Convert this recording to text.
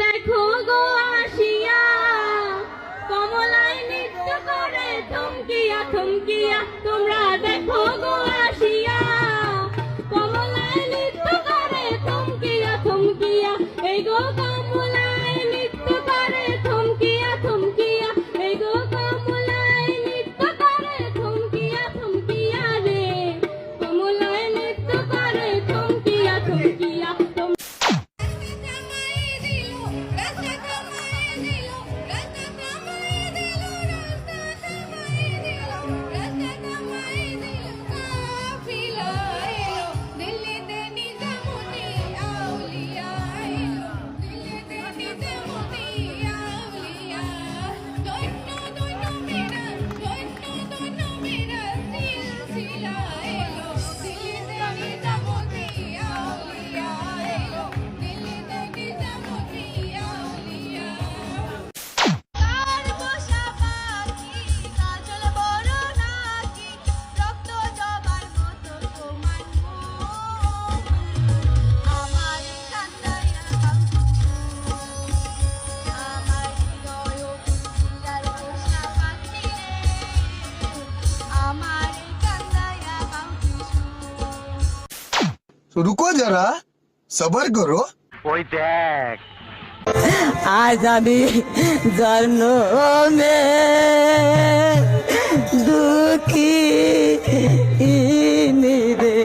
দেখো গো আসিয়া কমলায় নৃত্য থমকিয়া থমকিয়া তোমরা দেখো গো রুকো যারা সবার করো ওই দেখ। আজ আমি জন্মে দুঃখী নিবে।